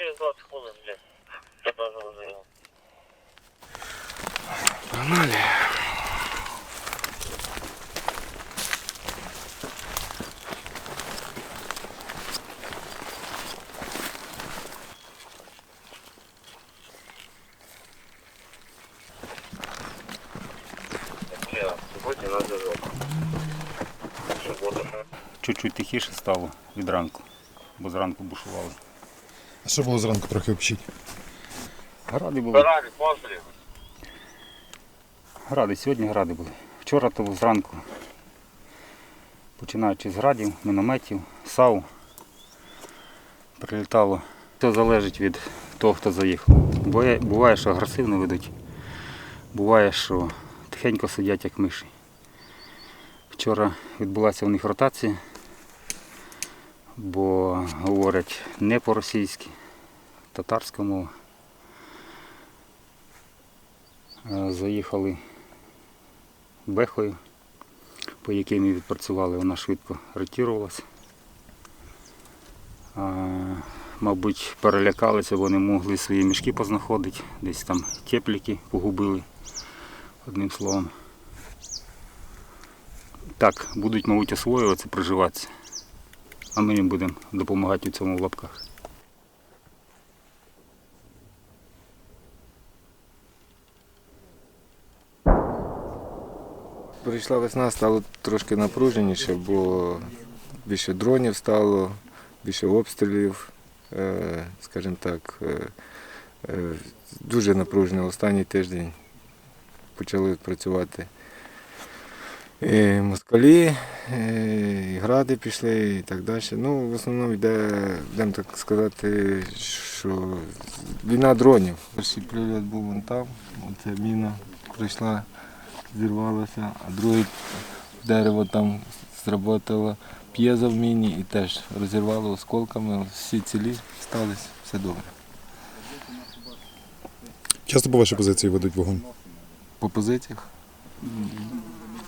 через 20 хвилин, блядь. Тебе зрозуміло. Погнали. Вчора, сьогодні на зв'язок. Субота. Чуть-чуть тихіше стало від ранку, бо зранку бушували. А що було зранку трохи общить? Гради були. Раді, постріл. Гради, сьогодні гради були. Вчора то зранку. Починаючи з градів, мінометів, САУ. Прилітало. Все залежить від того, хто заїхав. Буває, буває, що агресивно ведуть. Буває, що тихенько сидять, як миші. Вчора відбулася у них ротація, бо говорять не по-російськи, татарська мова. Е, Заїхали бехою, по якій ми відпрацювали, вона швидко ретірувалася. Мабуть, перелякалися, бо не могли свої мішки познаходити, десь там тепліки погубили, одним словом. Так, будуть, мабуть, освоюватися, приживатися. А ми їм будемо допомагати у цьому в лапках. Прийшла весна, стало трошки напруженіше, бо більше дронів стало, більше обстрілів, е, скажімо так, е, е, дуже напружено. Останній тиждень почали працювати і москалі, е, і гради пішли і так далі. Ну, в основному йде, будемо так сказати, що війна дронів. Перший прильот був вон там, оце міна прийшла зірвалося, а друге дерево там зработало п'єзо в міні і теж розірвало осколками, всі цілі сталися, все добре. Часто по вашій позиції ведуть вогонь? По позиціях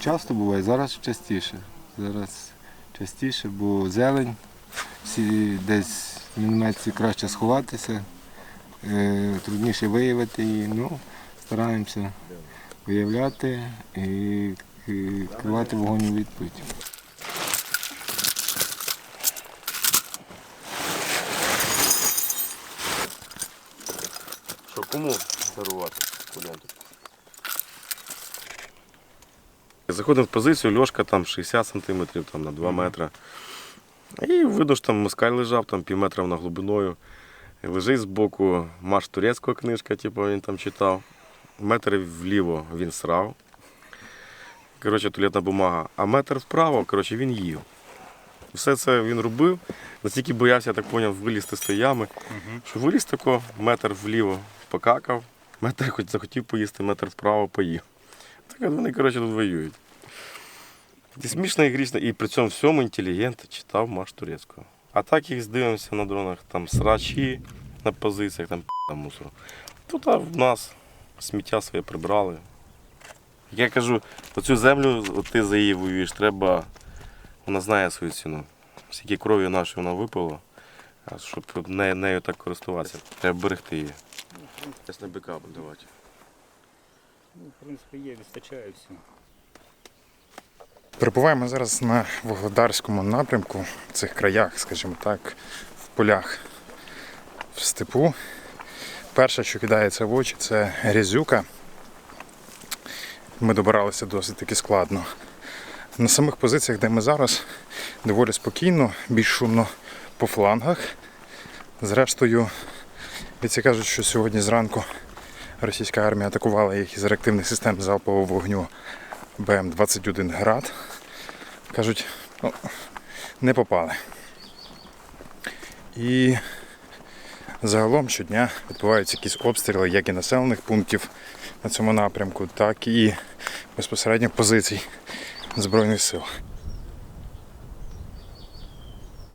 часто буває, зараз частіше. Зараз частіше, бо зелень, всі десь в мінометці краще сховатися, е, трудніше виявити її. Ну, стараємося виявляти і відкривати вогонь у відповідь. Що кому дарувати кулянту? Заходимо в позицію, льошка там 60 см там, на 2 метри. І видно, що там москаль лежав, там пів метра на глибиною. Лежить збоку марш турецького книжка, типу, він там читав. Метр вліво він срав. Коротше, туалетна бумага. А метр вправо, коротше, він їв. Все це він робив. Настільки боявся, я так зрозумів, вилізти з тої ями, що виліз тако, метр вліво покакав, метр хоч захотів поїсти, метр вправо поїв. Так вони, коротше, тут воюють. І смішно і грішно, і при цьому всьому інтелігент читав марш турецького. А так їх здивимося на дронах, там срачі на позиціях, там п***а мусору. Тут а в нас сміття своє прибрали. Я кажу, оцю землю от ти за її воюєш, треба, вона знає свою ціну. Скільки крові нашої вона випила, щоб не- нею так користуватися. Треба берегти її. Десь на бика давати. Ну, в принципі, є, вистачає всього. Перебуваємо зараз на Вугледарському напрямку, в цих краях, скажімо так, в полях в степу. Перше, що кидається в очі, це грязюка. Ми добиралися досить таки складно. На самих позиціях, де ми зараз, доволі спокійно, більш шумно по флангах. Зрештою, бійці кажуть, що сьогодні зранку російська армія атакувала їх із реактивних систем залпового вогню БМ-21 град. Кажуть, ну, не попали. І загалом щодня відбуваються якісь обстріли як і населених пунктів на цьому напрямку, так і безпосередньо позицій Збройних сил.